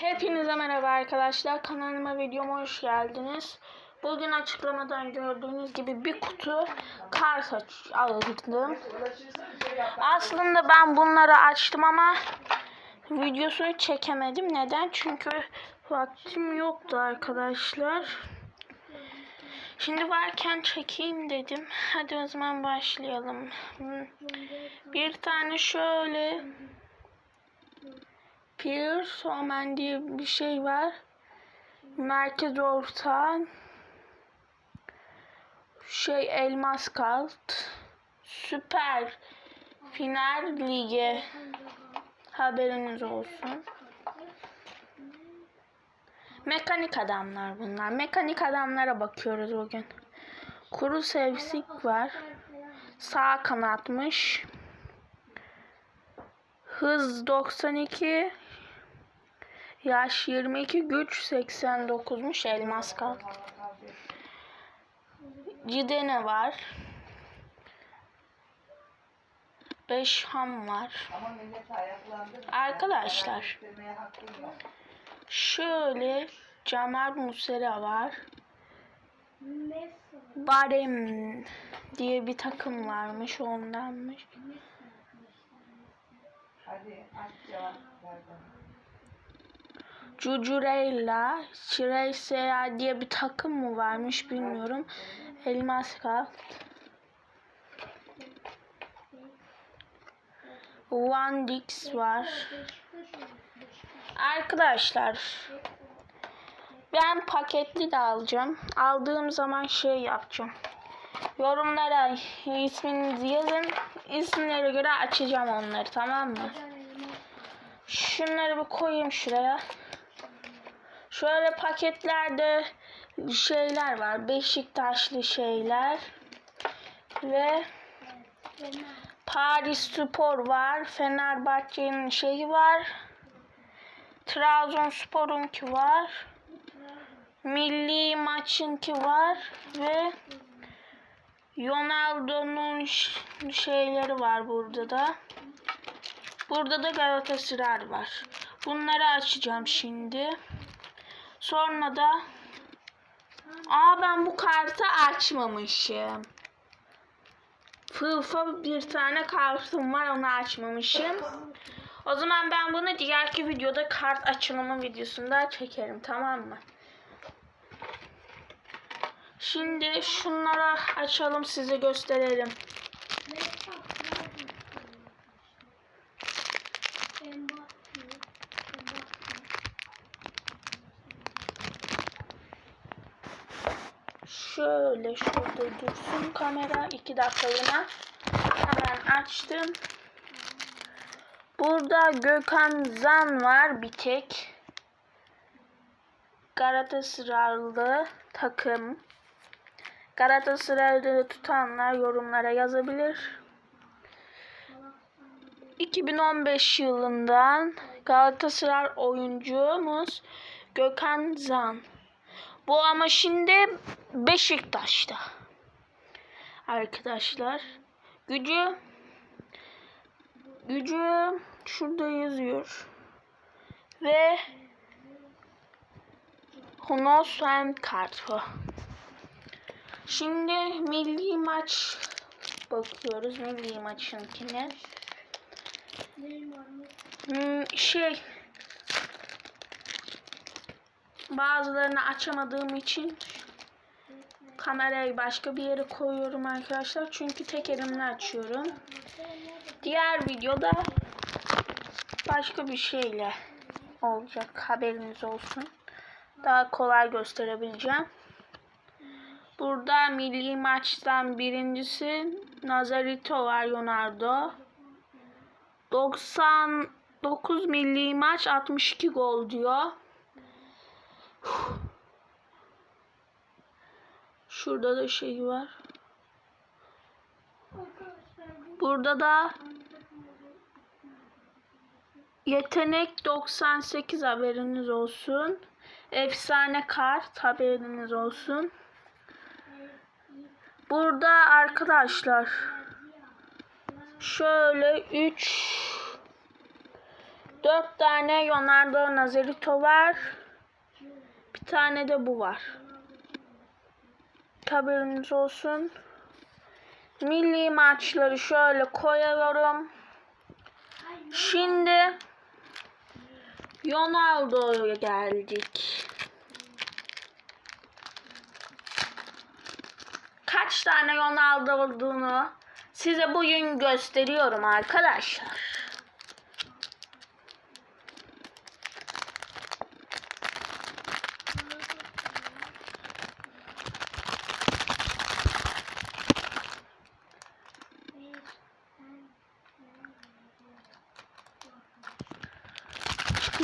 Hepinize merhaba arkadaşlar. Kanalıma videoma hoş geldiniz. Bugün açıklamadan gördüğünüz gibi bir kutu kart aldım. Aslında ben bunları açtım ama videosunu çekemedim. Neden? Çünkü vaktim yoktu arkadaşlar. Şimdi varken çekeyim dedim. Hadi o zaman başlayalım. Bir tane şöyle Pierce Omen diye bir şey var. Merkez orta. Şey elmas kalt. Süper final lige haberiniz olsun. Mekanik adamlar bunlar. Mekanik adamlara bakıyoruz bugün. Kuru sevsik var. Sağ kanatmış. Hız 92. Yaş 22. Güç 89'muş. Elmas kal. Cidene var. 5 ham var. Arkadaşlar şöyle Cemal Musera var. Barem diye bir takım varmış ondanmış. Hadi aç cevap ver bana. Cucurella, Çireysea diye bir takım mı varmış bilmiyorum. Elmas kal. Wandix var. Arkadaşlar ben paketli de alacağım. Aldığım zaman şey yapacağım. Yorumlara isminizi yazın. İsimlere göre açacağım onları tamam mı? Şunları bir koyayım şuraya. Şöyle paketlerde şeyler var. Beşiktaşlı şeyler. Ve Paris Spor var. Fenerbahçe'nin şeyi var. Trabzonspor'unki var. Milli maçınki var ve Ronaldo'nun şeyleri var burada da. Burada da Galatasaray var. Bunları açacağım şimdi. Sonra da Aa ben bu kartı açmamışım. Fılfa bir tane kartım var onu açmamışım. O zaman ben bunu diğerki videoda kart açılımı videosunda çekerim tamam mı? Şimdi şunları açalım size gösterelim. Şöyle şurada dursun kamera iki dakikalığına. Hemen açtım. Burada Gökhan Zan var bir tek. Galatasaraylı takım. Galatasaray'da tutanlar yorumlara yazabilir. 2015 yılından Galatasaray oyuncumuz Gökhan Zan. Bu ama şimdi Beşiktaş'ta. Arkadaşlar. Gücü gücü şurada yazıyor. Ve Honosem kartı. Şimdi milli maç bakıyoruz milli maçınkine. Hmm, şey bazılarını açamadığım için kamerayı başka bir yere koyuyorum arkadaşlar. Çünkü tek elimle açıyorum. Diğer videoda başka bir şeyle olacak. Haberiniz olsun. Daha kolay gösterebileceğim. Burada milli maçtan birincisi Nazarito var Leonardo. 99 milli maç 62 gol diyor. Şurada da şey var. Burada da yetenek 98 haberiniz olsun. Efsane kart haberiniz olsun. Burada arkadaşlar şöyle 3 Dört tane Leonardo Nazarito var. Tane de bu var. Haberiniz olsun. Milli maçları şöyle koyuyorum. Şimdi Ronaldo'ya geldik. Kaç tane Ronaldo olduğunu size bugün gösteriyorum arkadaşlar.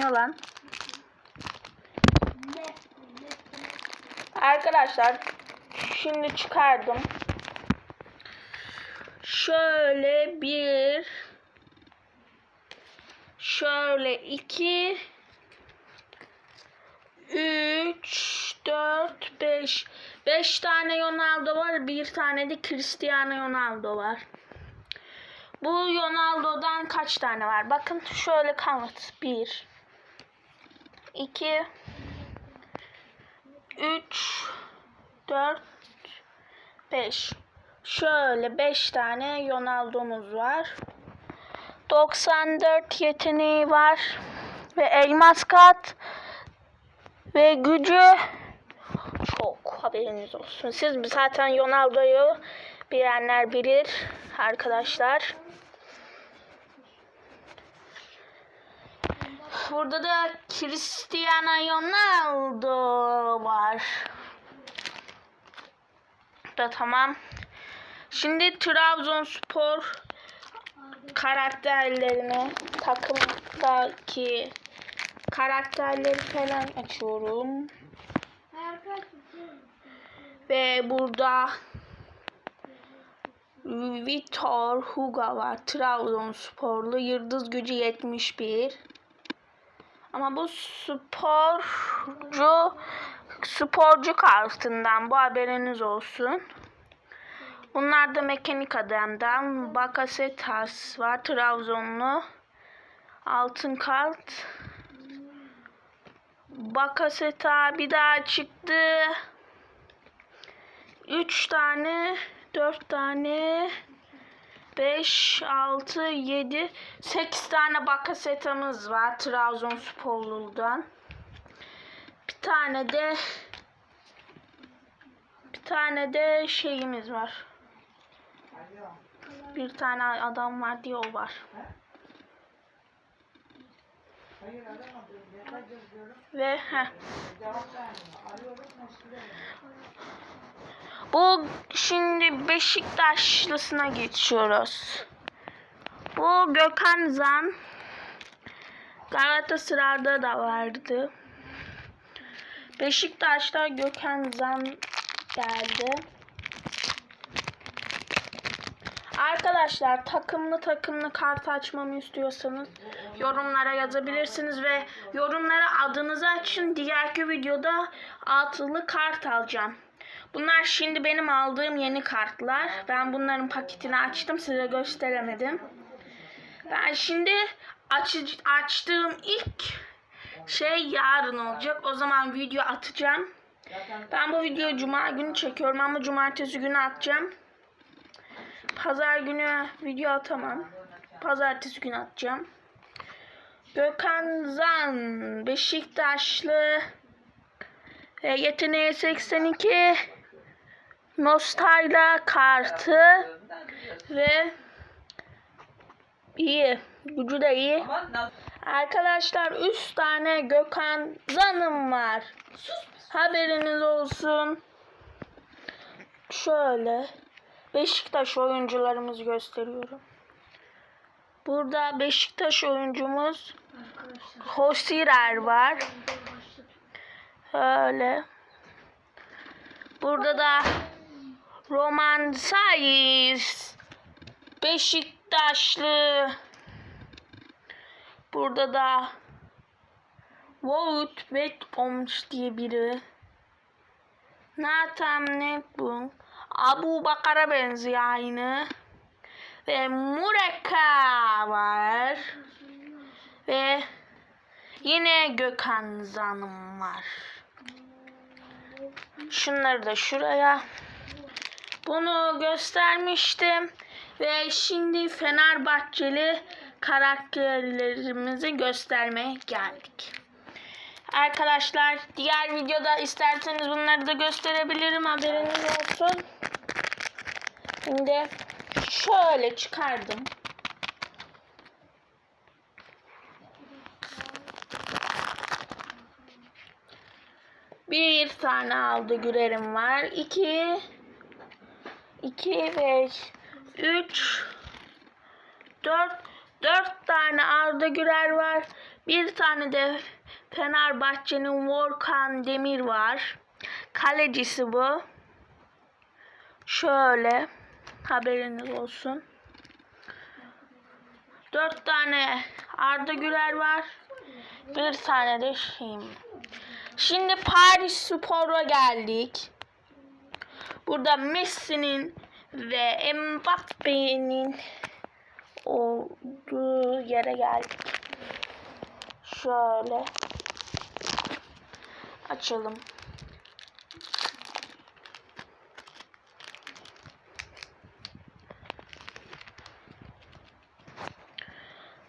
Çıkmıyor lan. Arkadaşlar şimdi çıkardım. Şöyle bir şöyle iki üç dört beş beş tane Ronaldo var bir tane de Cristiano Ronaldo var. Bu Ronaldo'dan kaç tane var? Bakın şöyle kanıt. Bir, iki, üç, dört, beş. Şöyle beş tane Ronaldo'muz var. 94 yeteneği var. Ve elmas kat. Ve gücü çok haberiniz olsun. Siz zaten Ronaldo'yu bilenler bilir arkadaşlar. Burada da Cristiano Ronaldo var. Da tamam. Şimdi Trabzonspor karakterlerini takımdaki karakterleri falan açıyorum. Ve burada Vitor Hugo var. Trabzonsporlu. Yıldız gücü 71. Ama bu sporcu sporcu kartından bu haberiniz olsun. Bunlar da mekanik adamdan. Bakasetas var. Trabzonlu. Altın kart. Bakaseta bir daha çıktı. 3 tane, 4 tane, 5, 6, 7, 8 tane bakasetamız var Trabzonsporlu'dan. Bir tane de bir tane de şeyimiz var. Bir tane adam var diye o var. Ve heh. Bu şimdi Beşiktaşlısına geçiyoruz. Bu Gökhan Zan Galatasaray'da da vardı. Beşiktaş'ta Gökhan Zan geldi. Arkadaşlar takımlı takımlı kart açmamı istiyorsanız yorumlara yazabilirsiniz ve yorumlara adınızı açın. Diğerki videoda altılı kart alacağım. Bunlar şimdi benim aldığım yeni kartlar. Ben bunların paketini açtım size gösteremedim. Ben şimdi açı- açtığım ilk şey yarın olacak. O zaman video atacağım. Ben bu videoyu cuma günü çekiyorum ama cumartesi günü atacağım. Pazar günü video atamam. Pazartesi günü atacağım. Gökhan Zan Beşiktaşlı ve yeteneği 82 Nostayla kartı ve iyi. Gücü de iyi. Arkadaşlar 3 tane Gökhan Zan'ım var. Haberiniz olsun. Şöyle Beşiktaş oyuncularımızı gösteriyorum. Burada Beşiktaş oyuncumuz Hosirer var. Öyle. Burada da Roman Sayis Beşiktaşlı. Burada da Wout Weghorst diye biri. Nathan Netbun. Abu Bakar'a benziyor aynı. Ve Mureka var. Ve yine Gökhan Zanım var. Şunları da şuraya. Bunu göstermiştim. Ve şimdi Fenerbahçeli karakterlerimizi göstermeye geldik. Arkadaşlar diğer videoda isterseniz bunları da gösterebilirim haberiniz olsun. Şimdi şöyle çıkardım. Bir tane aldı gürerim var. İki, iki, beş, üç, dört, dört tane Arda Güler var. Bir tane de Fenerbahçe'nin Volkan Demir var. Kalecisi bu. Şöyle haberiniz olsun. Dört tane Arda Güler var. Bir tane de şeyim. Şimdi Paris Spor'a geldik. Burada Messi'nin ve Mbappe'nin olduğu yere geldik. Şöyle açalım.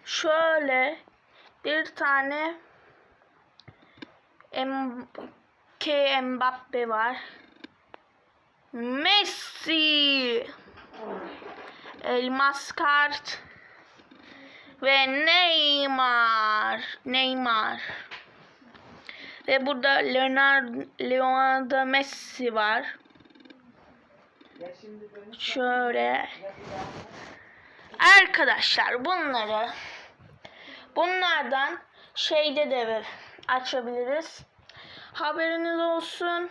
Şöyle bir tane M K Mbappe var. Messi. Elmas kart. Ve Neymar. Neymar. Ve burada Leonardo Leonardo Messi var. Şöyle. Arkadaşlar bunları bunlardan şeyde de açabiliriz. Haberiniz olsun.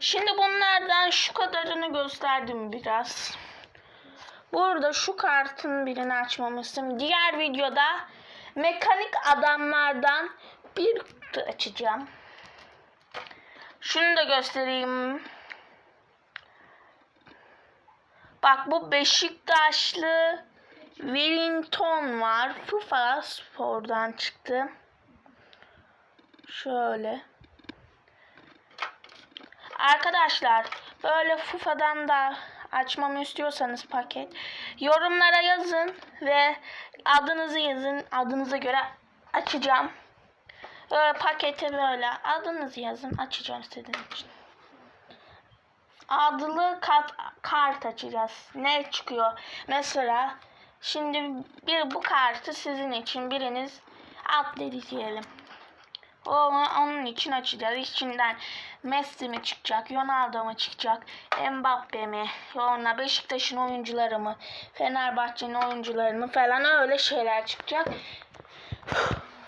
Şimdi bunlardan şu kadarını gösterdim biraz. Burada şu kartın birini açmamıştım. Diğer videoda mekanik adamlardan bir açacağım. Şunu da göstereyim. Bak bu Beşiktaşlı Wellington var. FIFA Spor'dan çıktı. Şöyle. Arkadaşlar böyle FIFA'dan da açmamı istiyorsanız paket yorumlara yazın ve adınızı yazın. Adınıza göre açacağım. Böyle pakete böyle adınızı yazın açacağım istediğiniz için. Adlı kat, kart açacağız. Ne çıkıyor? Mesela şimdi bir bu kartı sizin için biriniz atlet diyelim. O onun için açacağız. İçinden Messi mi çıkacak, Ronaldo mu çıkacak, Mbappe mi, sonra Beşiktaş'ın oyuncuları mı, Fenerbahçe'nin oyuncuları mı falan öyle şeyler çıkacak.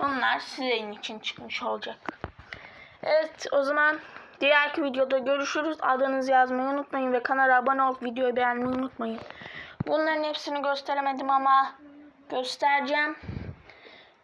Onlar sizin için çıkmış olacak. Evet o zaman diğerki videoda görüşürüz. Adınızı yazmayı unutmayın ve kanala abone olup videoyu beğenmeyi unutmayın. Bunların hepsini gösteremedim ama göstereceğim.